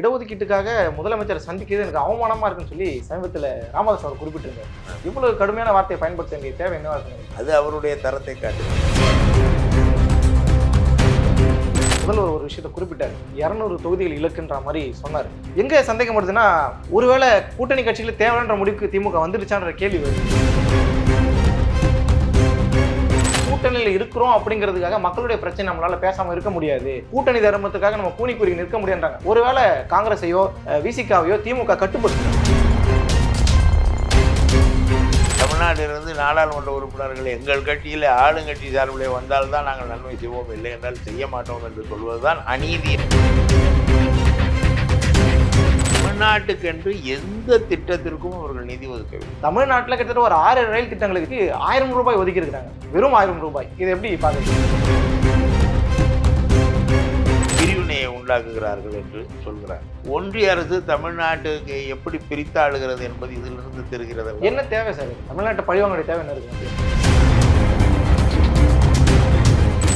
இடஒதுக்கீட்டுக்காக முதலமைச்சரை சந்திக்கிறது எனக்கு அவமானமா இருக்குன்னு சொல்லி சமீபத்தில் ராமதாஸ் அவர் குறிப்பிட்டிருந்தார். இவ்வளவு கடுமையான வார்த்தையை பயன்படுத்த வேண்டிய தேவை என்னவா இருக்கு அது அவருடைய தரத்தை காட்டுகிறது முதல்வர் ஒரு விஷயத்தை குறிப்பிட்டார். இரநூறு தொகுதிகள் இலக்குன்ற மாதிரி சொன்னார். எங்க சந்தேகம் வருதுன்னா ஒருவேளை கூட்டணி கட்சிகள் தேவைன்ற முடிவுக்கு திமுக வந்துருச்சான்ற கேள்வி வருது. கூட்டணியில் இருக்கிறோம் அப்படிங்கிறதுக்காக மக்களுடைய பிரச்சனை நம்மளால பேசாமல் இருக்க முடியாது. கூட்டணி தர்மத்துக்காக நம்ம கூனி குறுகி நிற்க முடியாதுன்றாங்க ஒருவேளை காங்கிரஸையோ விசிகாவையோ திமுக கட்டுப்படுத்து தமிழ்நாட்டிலிருந்து நாடாளுமன்ற உறுப்பினர்கள் எங்கள் கட்சியில் ஆளுங்கட்சி சார்பிலே வந்தால்தான் நாங்கள் நன்மை செய்வோம். இல்லை என்றால் செய்ய மாட்டோம் என்று சொல்வதுதான் அநீதி. தமிழ்நாட்டுக்கென்று எந்த திட்டத்திற்கும் அவர்கள் நிதி ஒதுக்கவில்லை. தமிழ்நாட்டில் கிட்டத்தட்ட ஒரு ஆறு ரயில் திட்டங்களுக்கு ஆயிரம் ரூபாய் ஒதுக்கி இருக்கிறாங்க வெறும் ஆயிரம் ரூபாய். இது எப்படி பாக்குறீங்க பிரிவினையை உண்டாக்குகிறார்கள் என்று சொல்கிறார். ஒன்றிய அரசு தமிழ்நாட்டுக்கு எப்படி பிரித்தாளுகிறது என்பது இதிலிருந்து தெரிகிறது? என்ன தேவை சார்? தமிழ்நாட்டை பழிவாங்க தேவை என்ன இருக்கு?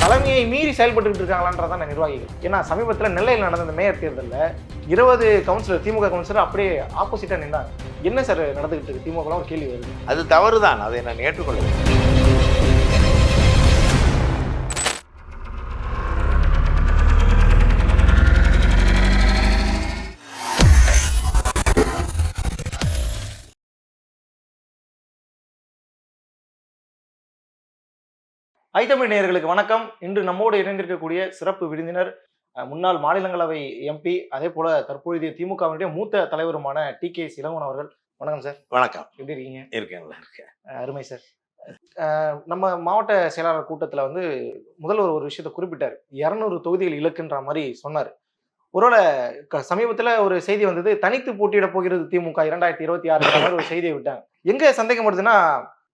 தலைமையை மீறி செயல்பட்டு இருக்காங்களான்றதான் நிர்வாகிகள். ஏன்னா சமீபத்தில் நெல்லையில் நடந்த இந்த மேயர் தேர்தலில் இருபது கவுன்சிலர் திமுக கவுன்சிலர் அப்படியே ஆப்போசிட்டாக நின்றாங்க என்ன சார் நடந்துகிட்டு இருக்கு? திமுகலாம் ஒரு கேள்வி வருது. அது தவறு தான் அதை நான் ஏற்றுக்கொள்வேன் ஐத்தமிழ் நேயர்களுக்கு வணக்கம். இன்று நம்மோடு இணைந்திருக்கக்கூடிய சிறப்பு விருந்தினர் முன்னாள் மாநிலங்களவை எம்பி அதே போல தற்பொழுதைய திமுகவினுடைய மூத்த தலைவருமான டி கே இளங்கோன் அவர்கள். வணக்கம் சார். வணக்கம். எப்படி இருக்கீங்க? இருக்கேன் நல்லா இருக்கேன். அருமை சார். நம்ம மாவட்ட செயலாளர் கூட்டத்தில் வந்து முதல்வர் ஒரு விஷயத்தை குறிப்பிட்டார். இரநூறு தொகுதிகள் இலக்குன்ற மாதிரி சொன்னார். ஒருவேளை சமீபத்துல ஒரு செய்தி வந்தது தனித்து போட்டியிட போகிறது திமுக இரண்டாயிரத்தி இருபத்தி ஆறு மாதிரி ஒரு செய்தியை விட்டாங்க. எங்க சந்தேகம் வருதுன்னா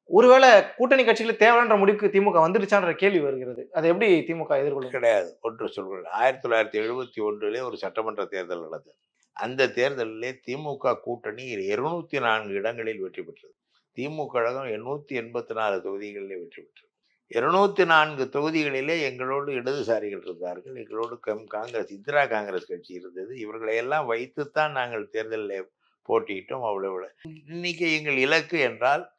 ஒருவேளை கூட்டணி கட்சிகள் தேவைன்ற முடிவுக்கு திமுக வந்துருச்சான்ற கேள்வி வருகிறது. அதை எப்படி திமுக எதிர்கொள்ள கிடையாது. ஒன்று சொல்கிறேன் ஆயிரத்தி தொள்ளாயிரத்தி எழுபத்தி ஒன்றிலே ஒரு சட்டமன்ற தேர்தல் நடந்தது. அந்த தேர்தலிலே திமுக கூட்டணி இருநூத்தி நான்கு இடங்களில் வெற்றி பெற்றது. திமுக கழகம் எண்ணூத்தி எண்பத்தி நாலு தொகுதிகளிலே வெற்றி பெற்றது. இருநூத்தி நான்கு தொகுதிகளிலே எங்களோடு இடதுசாரிகள் இருந்தார்கள். எங்களோடு கம் காங்கிரஸ் இந்திரா காங்கிரஸ் கட்சி இருந்தது. இவர்களை எல்லாம் வைத்துத்தான் நாங்கள் தேர்தலில் போட்டியிட்டோம். அவ்வளவு. இன்னைக்கு எங்கள் இலக்கு என்றால்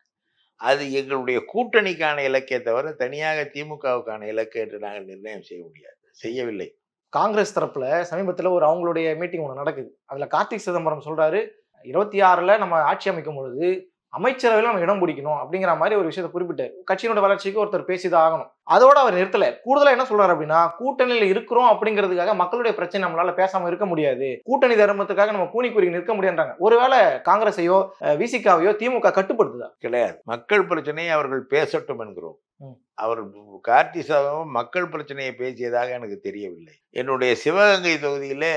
அது எங்களுடைய கூட்டணிக்கான இலக்கே தவிர தனியாக திமுகவுக்கான இலக்கு என்று நாங்கள் நிர்ணயம் செய்ய முடியாது செய்யவில்லை. காங்கிரஸ் தரப்புல சமீபத்தில் ஒரு அவங்களுடைய மீட்டிங் ஒன்று நடக்குது. அதில் கார்த்திக் சிதம்பரம் சொல்றாரு இருபத்தி ஆறில் நம்ம ஆட்சி அமைக்கும் பொழுது அமைச்சரவையில் நம்ம இடம் பிடிக்கணும் அப்படிங்கிற மாதிரி ஒரு விஷயத்தை குறிப்பிட்டார் கட்சியினோட வளர்ச்சிக்கு ஒருத்தர் பேசிதான் ஆகணும். அதோட அவர் நிறுத்தல. கூடுதலா என்ன சொல்றாரு அப்படின்னா கூட்டணியில இருக்கிறோம் அப்படிங்கிறதுக்காக மக்களுடைய பிரச்சனை நம்மளால பேசாம இருக்க முடியாது. கூட்டணி தர்மத்துக்காக நம்ம கூனி குறுகி நிற்க முடியாதுன்றாங்க. ஒருவேளை காங்கிரஸையோ விசிகாவையோ திமுக கட்டுப்படுத்துதா? கிடையாது. மக்கள் பிரச்சனையை அவர்கள் பேசட்டும் என்கிறோம். அவர் கார்த்தி சாதகம் மக்கள் பிரச்சனையை பேசியதாக எனக்கு தெரியவில்லை. என்னுடைய சிவகங்கை தொகுதியிலே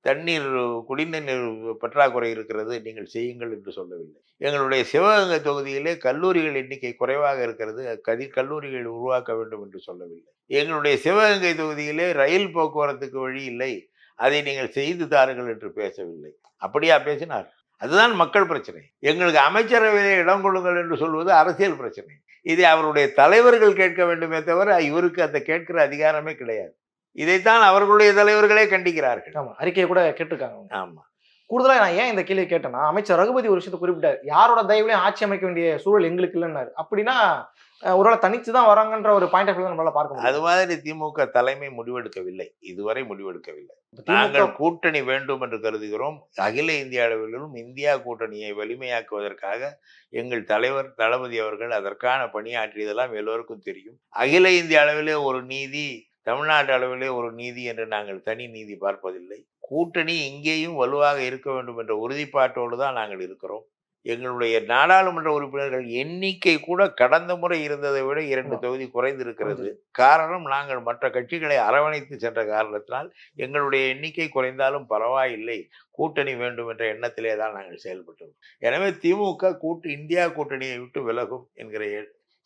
தண்ணீர் குடிநீர் பற்றாக்குறை இருக்கிறது நீங்கள் செய்யுங்கள் என்று சொல்லவில்லை. எங்களுடைய சிவகங்கை தொகுதியிலே கல்லூரிகள் எண்ணிக்கை குறைவாக இருக்கிறது. கதி கல்லூரிகள் உருவாக்க வேண்டும் என்று சொல்லவில்லை. எங்களுடைய சிவகங்கை தொகுதியிலே ரயில் போக்குவரத்துக்கு வழி இல்லை. அதை நீங்கள் செய்து தாருங்கள் என்று பேசவில்லை. அப்படியா பேசினார்? அதுதான் மக்கள் பிரச்சனை. எங்களுக்கு அமைச்சரவையிலே இடம் கொள்ளுங்கள் என்று சொல்வது அரசியல் பிரச்சனை. இதை அவருடைய தலைவர்கள் கேட்க வேண்டுமே தவிர இவருக்கு அந்த கேட்கிற அதிகாரமே கிடையாது. இதைத்தான் அவர்களுடைய தலைவர்களே கண்டிக்கிறார்கள். ஆமா அறிக்கையை கூட கேட்டிருக்காங்க. ஆமா. கூடுதலா நான் ஏன் இந்த கேள்வி கேட்டேன்னா அமைச்சர் ரகுபதி ஒரு விஷயத்தை குறிப்பிட்டார். யாரோட தயவுலையும் ஆட்சி அமைக்க வேண்டிய சூழல் எங்களுக்கு இல்லைன்னாரு. அப்படின்னா ஒருவேளை தனிச்சு தான் வராங்கன்ற ஒரு பாயிண்ட் ஆஃப் நம்மளால பார்க்க அது மாதிரி திமுக தலைமை முடிவெடுக்கவில்லை. இதுவரை முடிவெடுக்கவில்லை. நாங்கள் கூட்டணி வேண்டும் என்று கருதுகிறோம். அகில இந்திய அளவிலும் இந்தியா கூட்டணியை வலிமையாக்குவதற்காக எங்கள் தலைவர் தளபதி அவர்கள் அதற்கான பணியாற்றியதெல்லாம் எல்லோருக்கும் தெரியும். அகில இந்திய அளவிலே ஒரு நீதி தமிழ்நாட்டு அளவிலே ஒரு நீதி என்று நாங்கள் தனி நீதி பார்ப்பதில்லை. கூட்டணி இங்கேயும் வலுவாக இருக்க வேண்டும் என்ற உறுதிப்பாட்டோடு தான் நாங்கள் இருக்கிறோம். எங்களுடைய நாடாளுமன்ற உறுப்பினர்கள் எண்ணிக்கை கூட கடந்த முறை இருந்ததை விட இரண்டு. தொகுதி குறைந்திருக்கிறது. காரணம் நாங்கள் மற்ற கட்சிகளை அரவணைத்து சென்ற காரணத்தினால் எங்களுடைய எண்ணிக்கை குறைந்தாலும் பரவாயில்லை. கூட்டணி வேண்டும் என்ற எண்ணத்திலே தான் நாங்கள் செயல்பட்டோம். எனவே திமுக கூட்டு இந்தியா கூட்டணியை விட்டு விலகும் என்கிற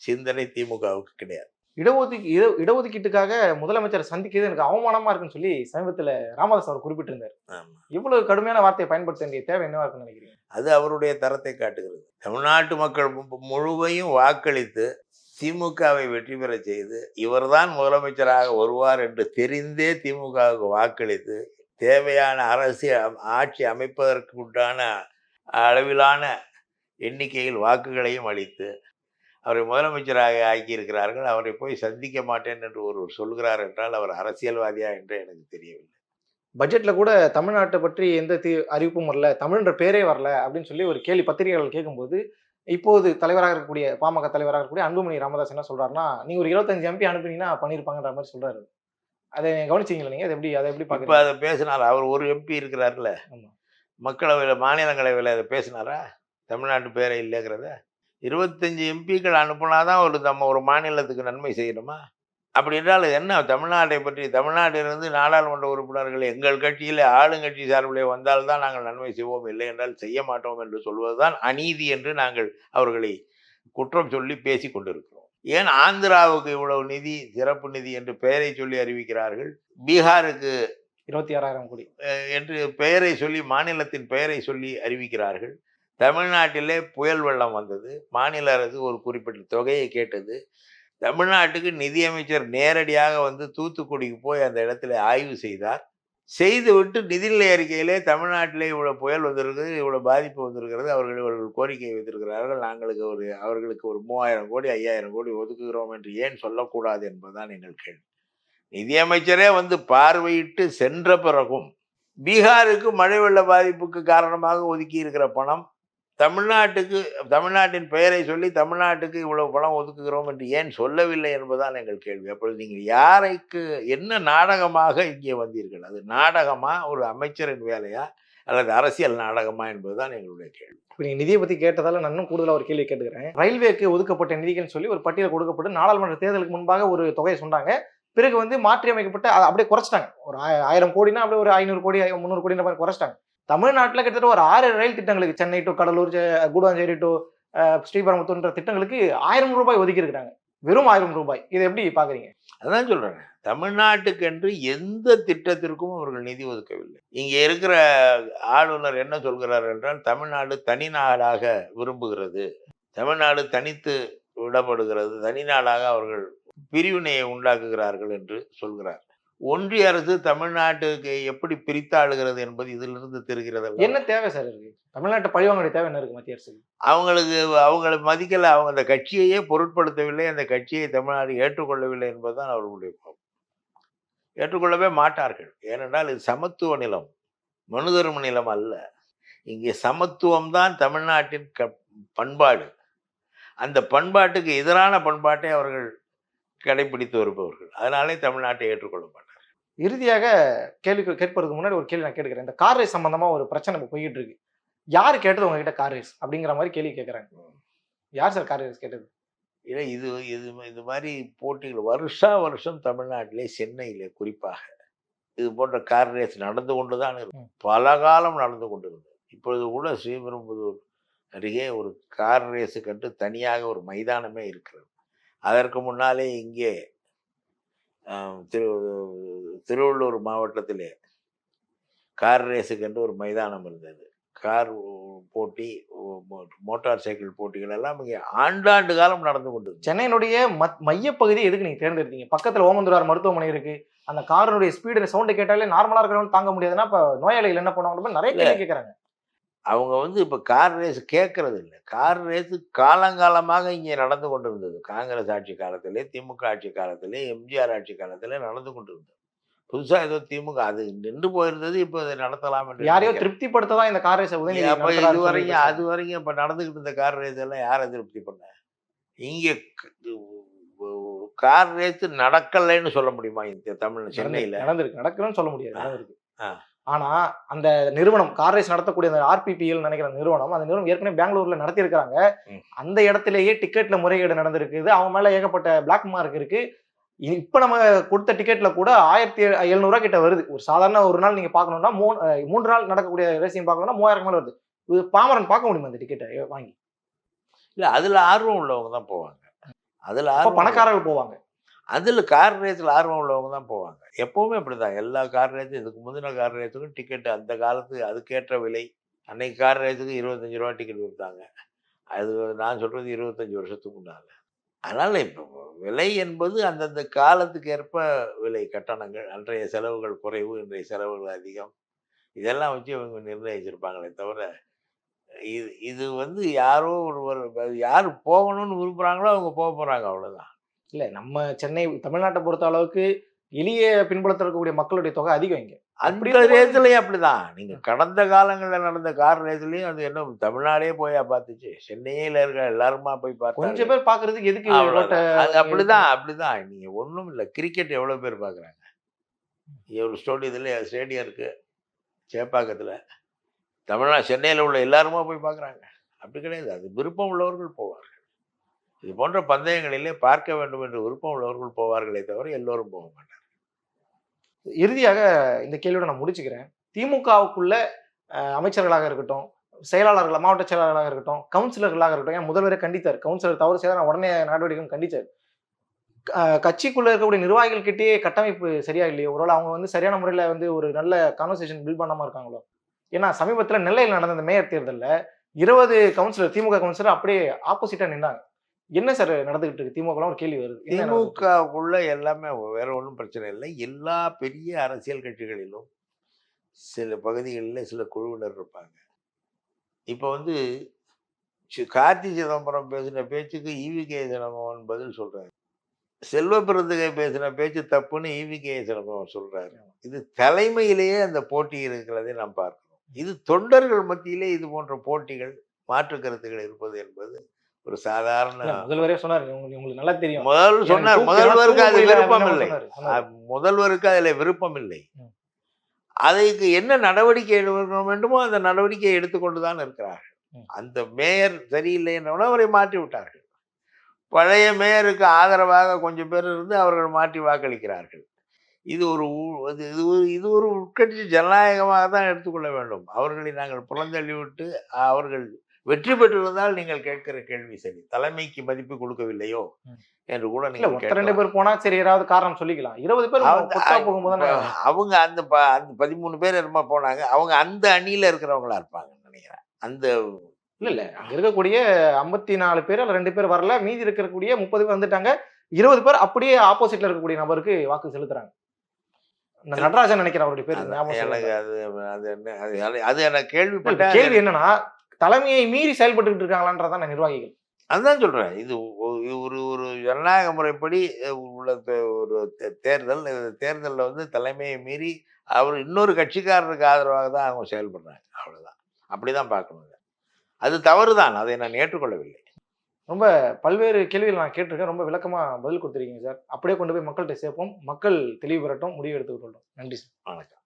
சிந்தனை திமுகவுக்கு கிடையாது. இடஒதுக்கீ இட- இடஒதுக்கீட்டுக்காக முதலமைச்சரை சந்திக்கிறது எனக்கு அவமானமா இருக்குன்னு சொல்லி சமீபத்துல ராமதாஸ் அவர் குறிப்பிட்டிருந்தார். இவ்வளவு கடுமையான வார்த்தையை பயன்படுத்த வேண்டிய தேவை என்னவா இருக்குன்னு நினைக்கிறீங்க? அது அவருடைய தரத்தை காட்டுகிறது. தமிழ்நாட்டு மக்கள் மு- முழுமையும் வாக்களித்து திமுகவை வெற்றி பெற செய்து இவர்தான் முதலமைச்சராக வருவார் என்று தெரிந்தே திமுகவுக்கு வாக்களித்து தேவையான அரசியல் ஆட்சி அமைப்பதற்கு உண்டான அளவிலான எண்ணிக்கையில் வாக்குகளையும் அளித்து அவரை முதலமைச்சராக ஆக்கியிருக்கிறார்கள். அவரை போய் சந்திக்க மாட்டேன் என்று ஒருவர் சொல்கிறார் என்றால் அவர் அரசியல்வாதியா என்று எனக்கு தெரியவில்லை. பட்ஜெட்ல கூட தமிழ்நாட்டை பற்றி எந்த தீ அறிவிப்பும் வரல தமிழ்ன்ற பேரே வரல அப்படின்னு சொல்லி ஒரு கேள்வி பத்திரிகைகள் கேட்கும்போது இப்போது தலைவராக இருக்கக்கூடிய பாமக தலைவராக இருக்கக்கூடிய அன்புமணி ராமதாஸ் என்ன சொல்றாருன்னா நீங்க ஒரு இருபத்தஞ்சு எம்பி அனுப்பினீங்கன்னா பண்ணிருப்பாங்கன்ற மாதிரி சொல்றாரு அதை கவனிச்சீங்களா நீங்க? அதை எப்படி அதை எப்படி இப்போ பாக்குறீங்க அதை பேசினார்? அவர் ஒரு எம்பி இருக்கிறார்ல. ஆமா. மக்களவையில் மாநிலங்களவையில் அதை பேசினாரா? தமிழ்நாட்டு பேரே இல்லைங்கிறத? இருபத்தஞ்சி எம்பிக்கள் அனுப்புனாதான் ஒரு நம்ம ஒரு மாநிலத்துக்கு நன்மை செய்யணுமா? அப்படி என்றால் என்ன? தமிழ்நாட்டை பற்றி தமிழ்நாட்டிலிருந்து நாடாளுமன்ற உறுப்பினர்கள் எங்கள் கட்சியில் ஆளுங்கட்சி சார்பிலே வந்தால்தான் நாங்கள் நன்மை செய்வோம். இல்லை என்றால் செய்ய மாட்டோம் என்று சொல்வதுதான் அநீதி என்று நாங்கள் அவர்களை குற்றம் சொல்லி பேசி கொண்டிருக்கிறோம். ஏன் ஆந்திராவுக்கு இவ்வளவு நிதி சிறப்பு நிதி என்று பெயரை சொல்லி அறிவிக்கிறார்கள்? பீகாருக்கு இருபத்தி ஆறாயிரம் கோடி. என்று பெயரை சொல்லி மாநிலத்தின் பெயரை சொல்லி அறிவிக்கிறார்கள். தமிழ்நாட்டிலே புயல் வெள்ளம் வந்தது. மாநில அரசு ஒரு குறிப்பிட்ட தொகையை கேட்டது. தமிழ்நாட்டுக்கு நிதியமைச்சர் நேரடியாக வந்து தூத்துக்குடிக்கு போய் அந்த இடத்துல ஆய்வு செய்தார். செய்துவிட்டு நிதிநிலை அறிக்கையிலே தமிழ்நாட்டிலே இவ்வளோ புயல் வந்திருக்குது இவ்வளோ பாதிப்பு வந்திருக்கிறது அவர்கள் இவர்கள் கோரிக்கை வைத்திருக்கிறார்கள். நாங்களுக்கு ஒரு அவர்களுக்கு ஒரு மூவாயிரம் கோடி ஐயாயிரம் கோடி ஒதுக்குகிறோம் என்று ஏன் சொல்லக்கூடாது என்பதுதான் எங்கள் கேள்வி. நிதியமைச்சரே வந்து பார்வையிட்டு சென்ற பிறகும் பீகாருக்கு மழை வெள்ள பாதிப்புக்கு காரணமாக ஒதுக்கி இருக்கிற பணம் தமிழ்நாட்டுக்கு தமிழ்நாட்டின் பெயரை சொல்லி தமிழ்நாட்டுக்கு இவ்வளவு பணம் ஒதுக்குகிறோம் என்று ஏன் சொல்லவில்லை என்பதுதான் எங்கள் கேள்வி. அப்பொழுது நீங்கள் யாரைக்கு என்ன நாடகமாக இங்கே வந்தீர்கள்? அது நாடகமா? ஒரு அமைச்சரின் வேலையா? அல்லது அரசியல் நாடகமா என்பதுதான் எங்களுடைய கேள்வி. இப்போ நீங்கள் நிதியை பற்றி கேட்டதால நான் இன்னும் கூடுதலாக ஒரு கேள்வி கேட்டுக்கிறேன். ரயில்வேக்கு ஒதுக்கப்பட்ட நிதிகள்னு சொல்லி ஒரு பட்டியல் கொடுக்கப்பட்டு நாடாளுமன்ற தேர்தலுக்கு முன்பாக ஒரு தொகையை சொன்னாங்க. பிறகு வந்து மாற்றி அமைக்கப்பட்டு அதை அப்படியே குறைச்சிட்டாங்க. ஒரு ஆயிரம் கோடினா அப்படியே ஒரு ஐநூறு கோடி முந்நூறு கோடின்ற மாதிரி குறைச்சிட்டாங்க. தமிழ்நாட்டில் கிட்டத்தட்ட ஒரு ஆறு ரயில் திட்டங்களுக்கு சென்னை டு கடலூர் செ- கூடாஞ்சேரி டு ஸ்ரீபெரும்புத்தூர்ன்ற திட்டங்களுக்கு ஆயிரம் ரூபாய் ஒதுக்கியிருக்கிறாங்க வெறும் ஆயிரம் ரூபாய். இதை எப்படி பாக்குறீங்க? அதான் சொல்றாங்க தமிழ்நாட்டுக்கென்று எந்த திட்டத்திற்கும் அவர்கள் நிதி ஒதுக்கவில்லை. இங்கே இருக்கிற ஆளுநர் என்ன சொல்கிறார் என்றால் தமிழ்நாடு தனி நாடாக விரும்புகிறது. தமிழ்நாடு தனித்து விடப்படுகிறது. தனி நாடாக அவர்கள் பிரிவினையை உண்டாக்குகிறார்கள் என்று சொல்கிறார். ஒன்றிய அரசு தமிழ்நாட்டுக்கு எப்படி பிரித்தாளுகிறது என்பது இதிலிருந்து தெரிகிறது? என்ன தேவை சார் இருக்கு தமிழ்நாட்டை பழிவாங்க தேவை என்ன இருக்கு மத்திய அரசு அவங்களுக்கு அவங்களை மதிக்கல அவங்க அந்த கட்சியையே பொருட்படுத்தவில்லை அந்த கட்சியை தமிழ்நாடு ஏற்றுக்கொள்ளவில்லை என்பதுதான் அவர்களுடைய ஏற்றுக்கொள்ளவே மாட்டார்கள். ஏனென்றால் இது சமத்துவ நிலம் மனுதர்ம நிலம் அல்ல. இங்கே சமத்துவம் தான் தமிழ்நாட்டின் க பண்பாடு. அந்த பண்பாட்டுக்கு எதிரான பண்பாட்டை அவர்கள் கடைபிடித்து வருபவர்கள். அதனாலே தமிழ்நாட்டை ஏற்றுக்கொள்ள மாட்டார்கள். இறுதியாக கேள்வி கேட்பதற்கு முன்னாடி ஒரு கேள்வி நான் கேட்கிறேன் இந்த கார் ரேஸ் சம்பந்தமா ஒரு பிரச்சனை இப்போ போயிட்டு இருக்கு யார் கேட்டது உங்ககிட்ட கார் ரேஸ்? அப்படிங்கிற மாதிரி கேள்வி கேட்கறாங்க யார் சார் கார் ரேஸ் கேட்டது? இல்லை இது இது இது மாதிரி போட்டிகள் வருஷா வருஷம் தமிழ்நாட்டிலே சென்னையிலே குறிப்பாக இது போன்ற கார் ரேஸ் நடந்து கொண்டு தான் இருக்கும் பல காலம் நடந்து கொண்டு இருந்தது இப்பொழுது கூட ஸ்ரீபெரும்புதூர் அருகே ஒரு கார் ரேஸுக்கென்று தனியாக ஒரு மைதானமே இருக்கிறது. அதற்கு முன்னாலே இங்கே திரு திருவள்ளூர் மாவட்டத்திலே கார் ரேஸுக்கென்று ஒரு மைதானம் இருந்தது. கார் போட்டி மோட்டார் சைக்கிள் போட்டிகள் எல்லாம் இங்கே ஆண்டாண்டு காலம் நடந்து கொண்டு சென்னையினுடைய மத் மையப்பகுதி எதுக்கு நீங்க தேர்ந்தெடுத்தீங்க? பக்கத்துல ஓமந்துரார் மருத்துவமனை இருக்கு. அந்த காரனுடைய ஸ்பீடு சவுண்ட் கேட்டாலே நார்மலா இருக்கிறவங்க தாங்க முடியாதுன்னா இப்ப நோயாளிகள் என்ன பண்ணுவாங்க நிறைய கேள்வி கேட்கறாங்க அவங்க வந்து இப்போ கார் ரேஸ் கேட்கறது இல்லை. கார் ரேஸ் காலங்காலமாக இங்கே நடந்து கொண்டு இருந்தது காங்கிரஸ் ஆட்சி காலத்திலே திமுக ஆட்சி காலத்திலே எம்ஜிஆர் ஆட்சி காலத்திலே நடந்து கொண்டு இருந்தது புதுசாக ஏதோ திமுக அது நின்று போயிருந்தது. இப்போ அதை நடத்தலாம் என்று யாரையோ. திருப்திப்படுத்த தான் இந்த கார் ரேஸை உதயநிதி அப்ப இது வரைக்கும் அது வரைக்கும் இப்போ நடந்துகிட்டு இருந்த கார் ரேஸ் எல்லாம் யாரை திருப்தி பண்ண? இங்கே கார் ரேஸ் நடக்கலைன்னு சொல்ல முடியுமா இந்த தமிழ் சென்னையில்? நடந்திருக்கு. நடக்குதுன்னு சொல்ல முடியாது. நடந்திருக்கு. ஆ. ஆனா அந்த நிறுவனம் கார் ரேஸ் நடத்தக்கூடிய அந்த ஆர்பிபிஎல் நினைக்கிற நிறுவனம் அந்த நிறுவனம் ஏற்கனவே பெங்களூர்ல நடத்தியிருக்கிறாங்க. ம். அந்த இடத்திலேயே டிக்கெட்ல முறைகேடு நடந்திருக்குது. அவங்க மேல ஏகப்பட்ட பிளாக் மார்க் இருக்கு. இப்ப நம்ம கொடுத்த டிக்கெட்ல கூட ஆயிரத்தி எழுநூறுவா கிட்ட வருது. ஒரு சாதாரண ஒரு நாள் நீங்க பார்க்கணும்னா மூணு மூன்று நாள் நடக்கக்கூடிய ரேசிங் பார்க்கணும்னா மூவாயிரம் மேல வருது. இது பாமரன் பார்க்க முடியுமா அந்த டிக்கெட்டை வாங்கி. இல்லை அதில் ஆர்வம் உள்ளவங்க தான் போவாங்க. அதில் பணக்காரர்கள் போவாங்க. அதில் கார் ரேஸில் ஆர்வம் உள்ளவங்க தான் போவாங்க. எப்போவுமே அப்படி தான் எல்லா கார் ரேஸும் இதுக்கு முந்தின கார் ரேஸுக்கும் டிக்கெட் அந்த காலத்து அதுக்கேற்ற விலை. அன்னைக்கு கார் ரேஸுக்கு இருபத்தஞ்சி ரூபா டிக்கெட் கொடுத்தாங்க. அது நான் சொல்கிறது இருபத்தஞ்சி வருஷத்துக்கு முன்னால். அதனால் இப்போ விலை என்பது அந்தந்த காலத்துக்கு ஏற்ப விலை. கட்டணங்கள் அன்றைய செலவுகள் குறைவு இன்றைய செலவுகள் அதிகம். இதெல்லாம் வச்சு இவங்க நிர்ணயிச்சிருப்பாங்களே தவிர இது இது வந்து யாரோ ஒருவர் யார் போகணும்னு விரும்புகிறாங்களோ அவங்க போக போகிறாங்க அவ்வளோதான் இல்ல நம்ம சென்னை தமிழ்நாட்டை பொறுத்த அளவுக்கு எளிய பின்புலத்தில் இருக்கக்கூடிய மக்களுடைய தொகை அதிகம் இங்க. அந்த ரேஸ்லையும் அப்படிதான். நீங்க கடந்த காலங்களில் நடந்த கார் ரேஸ்லையும் அது என்ன தமிழ்நாடே போயா பார்த்துச்சு. சென்னையில இருக்க எல்லாருமா போய் கொஞ்சம் பார்த்தா பேர் பாக்குறதுக்கு எதுக்கு அது அப்படிதான் அப்படிதான். நீங்க ஒண்ணும் இல்ல. கிரிக்கெட் எவ்வளவு பேர் பாக்குறாங்க ஒரு ஸ்டோடியத்துல ஸ்டேடியம் இருக்கு. சேப்பாக்கத்துல. தமிழ்நா சென்னையில உள்ள எல்லாருமா போய் பார்க்கறாங்க. அப்படி கிடையாது. அது விருப்பம் உள்ளவர்கள் போவார்கள் இது போன்ற பந்தயங்களிலே பார்க்க வேண்டும் என்று விருப்பம் உள்ளவர்கள் போவார்களே தவிர எல்லோரும் போக மாட்டார்கள். இறுதியாக இந்த கேள்வியோட நான் முடிச்சுக்கிறேன். திமுகவுக்குள்ள அமைச்சர்களாக இருக்கட்டும் செயலாளர்கள் மாவட்ட செயலாளர்களாக இருக்கட்டும் கவுன்சிலர்களாக இருக்கட்டும் ஏன் முதல்வரை கண்டித்தார். கவுன்சிலர் தவறு செய்தால் நான் உடனே நடவடிக்கை கண்டித்தார். அஹ், கட்சிக்குள்ள இருக்கக்கூடிய நிர்வாகிகள்கிட்டயே கட்டமைப்பு சரியா இல்லையோ? ஒருவேளை அவங்க வந்து சரியான முறையில் வந்து ஒரு நல்ல கான்வர்சேஷன் பில்ட் பண்ணாமல் இருக்காங்களோ? ஏன்னா சமீபத்தில் நெல்லையில் நடந்த மேயர் தேர்தலில் இருபது கவுன்சிலர் திமுக கவுன்சிலர் அப்படியே ஆப்போசிட்டாக நின்றாங்க என்ன சார் நடந்துகிட்டு இருக்கு? திமுக ஒரு கேள்வி வருது? திமுகவுக்குள்ள எல்லாமே வேற ஒன்றும் பிரச்சனை இல்லை. எல்லா பெரிய அரசியல் கட்சிகளிலும் சில பகுதிகளில் சில குழுவினர் இருப்பாங்க. இப்போ வந்து கார்த்தி சிதம்பரம் பேசின பேச்சுக்கு ஈவி கே சிதம்பரம் பதில் சொல்றாரு. செல்வ பிறந்தகை பேசின பேச்சு தப்புன்னு ஈவி கே சிதம்பரம் சொல்றாரு. இது தலைமையிலேயே அந்த போட்டி இருக்கிறதை நாம் பார்க்கிறோம் இது தொண்டர்கள் மத்தியிலே இது போன்ற போட்டிகள் மாற்று கருத்துக்கள் இருப்பது என்பது ஒரு சாதாரண முதல்வரே சொன்னாரு. உங்களுக்கு நல்லா தெரியும். முதல் எனக்கு சொன்னார். தூக்க- முதல்வருக்கு அது தூக்க முடியல விருப்பம் இல்லை. முதல்வருக்கு அதில் விருப்பம் இல்லை. அதுக்கு என்ன நடவடிக்கை எடுக்க வேண்டுமோ அந்த நடவடிக்கையை எடுத்துக்கொண்டு தான் இருக்கிறார்கள். அந்த மேயர் சரியில்லை என்றவுடன் அவரை மாற்றி விட்டார்கள். பழைய மேயருக்கு ஆதரவாக கொஞ்சம் பேர் இருந்து அவர்கள் மாற்றி வாக்களிக்கிறார்கள். இது ஒரு இது ஒரு இது ஒரு உட்கட்சி ஜனநாயகமாக தான் எடுத்துக்கொள்ள வேண்டும். அவர்களை நாங்கள் புறந்தள்ளி விட்டு அவர்கள் வெற்றி பெற்றிருந்தால் நீங்கள் கேட்கிற கேள்வி சரி. தலைமைக்கு மதிப்பு கொடுக்கவில்லையோ. என்று கூட நீங்கள் ரெண்டு. பேர் போனா சரி ஏதாவது காரணம் சொல்லிக்கலாம். இருபது பேர் போகும்போது அவங்க அந்த ப- அந்த பதிமூணு பேர் என்னமோ போனாங்க. அவங்க அந்த அணியில இருக்கிறவங்களா இருப்பாங்கன்னு நினைக்கிறேன். அந்த இல்ல இல்ல. அங்க இருக்கக்கூடிய ஐம்பத்தி நாலு பேர் அல்ல ரெண்டு பேர் வரல. மீதி இருக்கக்கூடிய முப்பது பேர் வந்துட்டாங்க. இருபது பேர் அப்படியே ஆப்போசிட்ல இருக்கக்கூடிய நபருக்கு வாக்கு செலுத்துறாங்க. இந்த நடராஜன் நினைக்கிறேன் அவருடைய பேர் எனக்கு. அது அது என்ன அது எனக்கு கேள்விப்பட்ட கேள்வி என்னன்னா தலைமையை மீறி செயல்பட்டு இருக்காங்களான்றதான் நிர்வாகிகள். அதுதான் சொல்றேன். இது ஒரு ஒரு ஜனநாயக முறைப்படி உள்ள ஒரு தேர்தல் இந்த தேர்தலில் வந்து தலைமையை மீறி அவர் இன்னொரு கட்சிக்காரருக்கு ஆதரவாக தான் அவங்க செயல்படுறாங்க. அவ்வளவுதான். அப்படிதான் பார்க்கணும் இதை. அது தவறுதான். அதை நான் ஏற்றுக்கொள்ளவில்லை. ரொம்ப பல்வேறு கேள்விகள் நான் கேட்டிருக்கேன். ரொம்ப விளக்கமா பதில் கொடுத்துருக்கீங்க சார். அப்படியே கொண்டு போய் மக்கள்கிட்ட சேர்ப்போம். மக்கள் தெளிவு பெறட்டும் முடிவு எடுத்துக்கொள்ளட்டும் நன்றி சார். வணக்கம்.